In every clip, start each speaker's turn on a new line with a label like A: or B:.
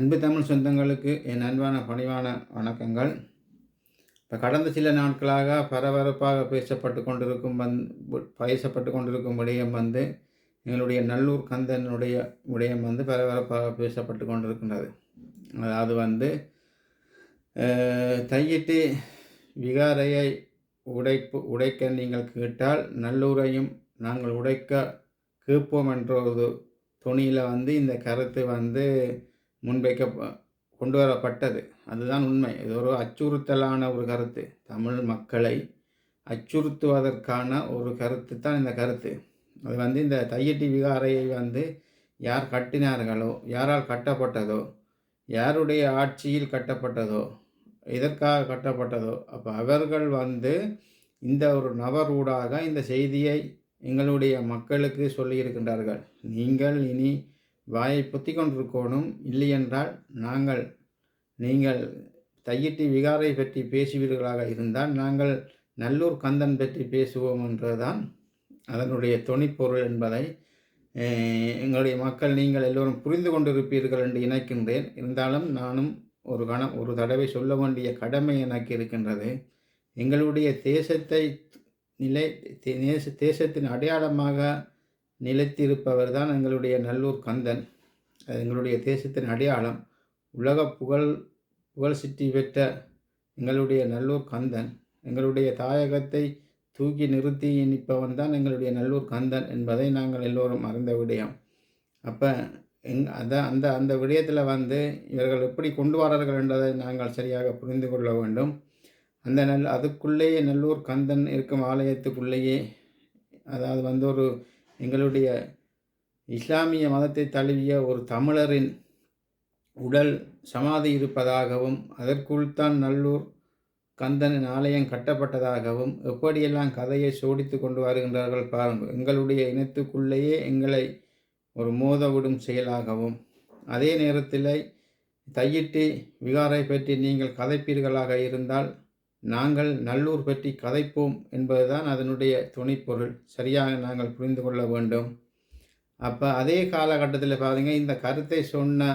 A: அன்பு தமிழ் சொந்தங்களுக்கு என் அன்பான பணிவான வணக்கங்கள். இப்போ கடந்த சில நாட்களாக பரபரப்பாக பேசப்பட்டு கொண்டிருக்கும் வந் பேசப்பட்டு கொண்டிருக்கும் விடயம் வந்து எங்களுடைய நல்லூர் கந்தனுடைய விடயம் வந்து பரபரப்பாக பேசப்பட்டு கொண்டிருக்கின்றது. அதாவது வந்து தையிட்டு விகாரையை உடைப்பு உடைக்க நீங்கள் கேட்டால் நல்லூரையும் நாங்கள் உடைக்க கேட்போம் என்ற ஒரு துணியில் வந்து இந்த கருத்து வந்து முன்வைக்க கொண்டு வரப்பட்டது அதுதான் உண்மை. இது ஒரு அச்சுறுத்தலான ஒரு கருத்து. தமிழ் மக்களை அச்சுறுத்துவதற்கான ஒரு கருத்து தான் இந்த கருத்து. அது வந்து இந்த தையட்டி விகாரையை வந்து யார் கட்டினார்களோ யாரால் கட்டப்பட்டதோ யாருடைய ஆட்சியில் கட்டப்பட்டதோ எதற்காக கட்டப்பட்டதோ அப்போ அவர்கள் வந்து இந்த ஒரு நபரூடாக இந்த செய்தியை எங்களுடைய மக்களுக்கு சொல்லியிருக்கின்றார்கள். நீங்கள் இனி வாயை புத்தி கொண்டிருக்கோனும் இல்லையென்றால் நாங்கள் நீங்கள் தையிட்டி விகாரை பற்றி பேசுவீர்களாக இருந்தால் நாங்கள் நல்லூர் கந்தன் பற்றி பேசுவோம் என்றுதான் அதனுடைய தொனிப்பொருள் என்பதை எங்களுடைய மக்கள் நீங்கள் எல்லோரும் புரிந்து கொண்டிருப்பீர்கள் என்று நினைக்கின்றேன் இருந்தாலும் நானும் ஒரு கணம் ஒரு தடவை சொல்ல வேண்டிய கடமை எனக்கு இருக்கின்றது. எங்களுடைய தேசத்தை நிலை தேச தேசத்தின் அடையாளமாக நிலைத்திருப்பவர் தான் எங்களுடைய நல்லூர் கந்தன். அது எங்களுடைய தேசத்தின் அடையாளம். உலக புகழ் புகழ் சிற்றி பெற்ற எங்களுடைய நல்லூர் கந்தன். எங்களுடைய தாயகத்தை தூக்கி நிறுத்தி நிற்பவன் தான் எங்களுடைய நல்லூர் கந்தன் என்பதை நாங்கள் எல்லோரும் அறிந்த விடயம். அப்போ எங் அதை அந்த அந்த விடயத்தில் வந்து இவர்கள் எப்படி கொண்டு வரார்கள் என்பதை நாங்கள் சரியாக புரிந்து கொள்ள வேண்டும். அந்த நல் அதுக்குள்ளேயே நல்லூர் கந்தன் இருக்கும் ஆலயத்துக்குள்ளேயே அதாவது வந்து ஒரு எங்களுடைய இஸ்லாமிய மதத்தை தழுவிய ஒரு தமிழரின் உடல் சமாதி இருப்பதாகவும் அதற்குள் தான் நல்லூர் கந்தனின் ஆலயம் கட்டப்பட்டதாகவும் எப்படியெல்லாம் கதையை சோடித்து கொண்டு வருகின்றார்கள் பாருங்கள். எங்களுடைய இனத்துக்குள்ளேயே எங்களை ஒரு மோத விடும் செயலாகவும் அதே நேரத்தில் தையிட்டு விகாரை பற்றி நீங்கள் கதைப்பீர்களாக இருந்தால் நாங்கள் நல்லூர் பற்றி கதைப்போம் என்பதுதான் அதனுடைய துணைப்பொருள். சரியாக நாங்கள் புரிந்து கொள்ள வேண்டும். அப்போ அதே காலகட்டத்தில் பாருங்க இந்த கருத்தை சொன்ன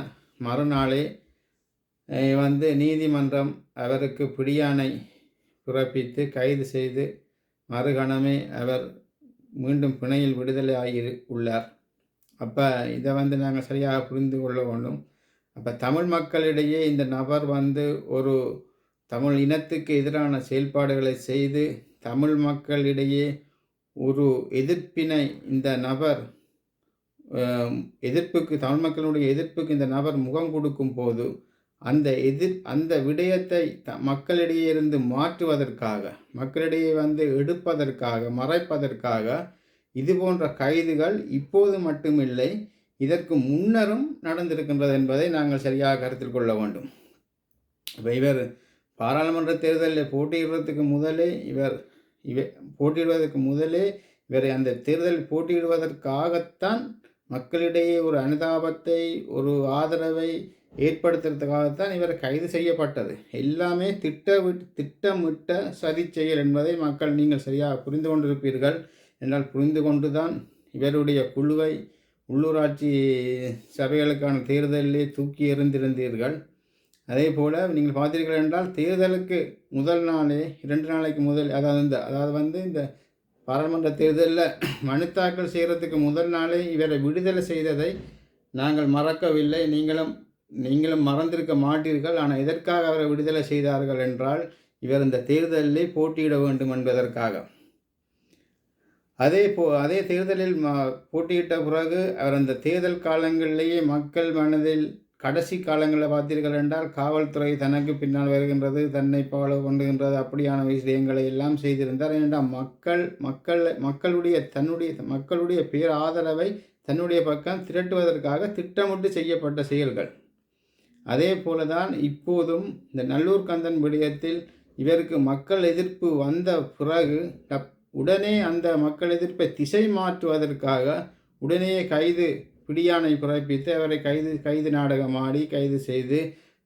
A: மறுநாளே வந்து நீதிமன்றம் அவருக்கு பிடியானை பிறப்பித்து கைது செய்து மறுகணமே அவர் மீண்டும் பிணையில் விடுதலை ஆகி உள்ளார். அப்போ இதை வந்து நாங்கள் சரியாக புரிந்து கொள்ள வேண்டும். அப்போ தமிழ் மக்களிடையே இந்த நபர் வந்து ஒரு தமிழ் இனத்துக்கு எதிரான செயல்பாடுகளை செய்து தமிழ் மக்களிடையே ஒரு எதிர்ப்பினை இந்த நபர் எதிர்ப்புக்கு தமிழ் மக்களுடைய எதிர்ப்புக்கு இந்த நபர் முகம் கொடுக்கும் போது அந்த எதிர் அந்த விடயத்தை த மக்களிடையே இருந்து மாற்றுவதற்காக மக்களிடையே வந்து எடுப்பதற்காக மறைப்பதற்காக இது போன்ற கைதுகள் இப்போது மட்டுமில்லை. இதற்கு முன்னரும் நடந்திருக்கின்றது என்பதை நாங்கள் சரியாக கருத்தில் கொள்ள வேண்டும். இப்போ இவர் பாராளுமன்ற தேர்தலில் போட்டியிடுறதுக்கு முதலே இவர் இவ போட்டியிடுவதற்கு முதலே இவரை அந்த தேர்தலில் போட்டியிடுவதற்காகத்தான் மக்களிடையே ஒரு அனுதாபத்தை ஒரு ஆதரவை ஏற்படுத்துறதுக்காகத்தான் இவர் கைது செய்யப்பட்டது. எல்லாமே திட்டமிட் திட்டமிட்ட சதி செயல் என்பதை மக்கள் நீங்கள் சரியாக புரிந்து கொண்டிருப்பீர்கள். என்றால் புரிந்து கொண்டுதான் இவருடைய குழுவை உள்ளூராட்சி சபைகளுக்கான தேர்தலிலே தூக்கி எறிந்திருந்தீர்கள். அதே போல் நீங்கள் பார்த்தீர்கள் என்றால் தேர்தலுக்கு முதல் நாளே இரண்டு நாளைக்கு முதல் அதாவது இந்த அதாவது வந்து இந்த பாராளுமன்ற தேர்தலில் மனு தாக்கல் செய்கிறதுக்கு முதல் நாளே இவரை விடுதலை செய்ததை நாங்கள் மறக்கவில்லை. நீங்களும் நீங்களும் மறந்திருக்க மாட்டீர்கள். ஆனால் எதற்காக அவரை விடுதலை செய்தார்கள் என்றால் இவர் இந்த தேர்தலில் போட்டியிட வேண்டும் என்பதற்காக. அதே போ அதே தேர்தலில் ம போட்டியிட்ட பிறகு அவர் அந்த தேர்தல் காலங்களிலேயே மக்கள் மனதில் கடைசி காலங்களில் பார்த்தீர்கள் என்றால் காவல்துறை தனக்கு பின்னால் வருகின்றது தன்னை பாலு பண்ணுகின்றது அப்படியான விஷயங்களை எல்லாம் செய்திருந்தார். ஏனென்றால் மக்கள் மக்கள் மக்களுடைய தன்னுடைய மக்களுடைய பேர் ஆதரவை தன்னுடைய பக்கம் திரட்டுவதற்காக திட்டமிட்டு செய்யப்பட்ட செயல்கள். அதே போல தான் இப்போதும் இந்த நல்லூர் கந்தன் விடயத்தில் இவருக்கு மக்கள் எதிர்ப்பு வந்த பிறகு உடனே அந்த மக்கள் எதிர்ப்பை திசை மாற்றுவதற்காக உடனே கைது பிடியாணை பிறப்பித்து அவரை கைது கைது நாடகம் ஆடி கைது செய்து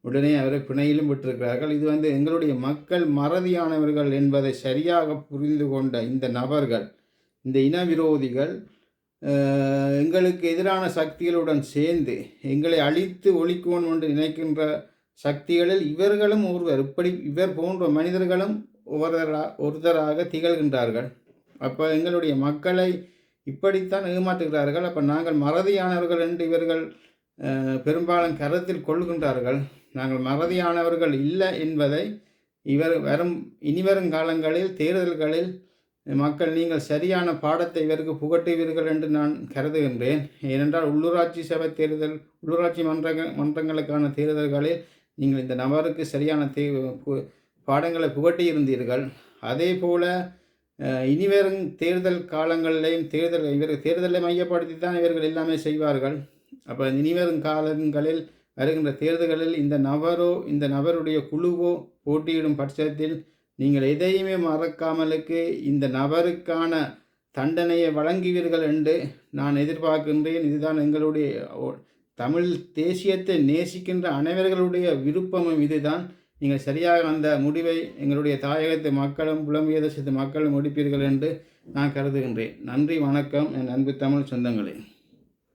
A: உடனே அவரை பிணையிலும் விட்டிருக்கிறார்கள். இது வந்து எங்களுடைய மக்கள் மறதியானவர்கள் என்பதை சரியாக புரிந்து கொண்ட இந்த நபர்கள் இந்த இன விரோதிகள் எங்களுக்கு எதிரான சக்திகளுடன் சேர்ந்து எங்களை அழித்து ஒழிக்குவோம் என்று நினைக்கின்ற சக்திகளில் இவர்களும் ஒருவர் இப்படி இவர் போன்ற மனிதர்களும் ஒருவராக ஒருத்தராக திகழ்கின்றார்கள். அப்போ எங்களுடைய மக்களை இப்படித்தான் ஏமாற்றுகிறார்கள். அப்போ நாங்கள் மறதியானவர்கள் என்று இவர்கள் பெரும்பாலும் கருத்தில் கொள்கின்றார்கள் நாங்கள் மறதியானவர்கள் இல்லை என்பதை இவர் வரும் இனிவரும் காலங்களில் தேர்தல்களில் மக்கள் நீங்கள் சரியான பாடத்தை இவருக்கு புகட்டுவீர்கள் என்று நான் கருதுகின்றேன். ஏனென்றால் உள்ளூராட்சி சபை தேர்தல் உள்ளூராட்சி மன்ற மன்றங்களுக்கான தேர்தல்களில் நீங்கள் இந்த நபருக்கு சரியான தே பு- பாடங்களை புகட்டியிருந்தீர்கள் அதே போல இனிவரும் தேர்தல் காலங்களிலேயும் தேர்தல் இவர் தேர்தலை மையப்படுத்தி தான் இவர்கள் எல்லாமே செய்வார்கள். அப்போ இனிவரும் காலங்களில் வருகின்ற தேர்தல்களில் இந்த நபரோ இந்த நபருடைய குழுவோ போட்டியிடும் பட்சத்தில் நீங்கள் எதையுமே மறக்காமலுக்கு இந்த நபருக்கான தண்டனையை வழங்குவீர்கள் என்று நான் எதிர்பார்க்கின்றேன். இதுதான் எங்களுடைய ஓ- தமிழ் தேசியத்தை நேசிக்கின்ற அனைவர்களுடைய விருப்பமும் இதுதான். நீங்கள் சரியாக அந்த முடிவை எங்களுடைய தாயகத்து மக்களும் புலம்பிய தேசத்து மக்களும் முடிப்பீர்கள் என்று நான் கருதுகின்றேன். நன்றி வணக்கம். என் அன்பு தமிழ் சொந்தங்களே.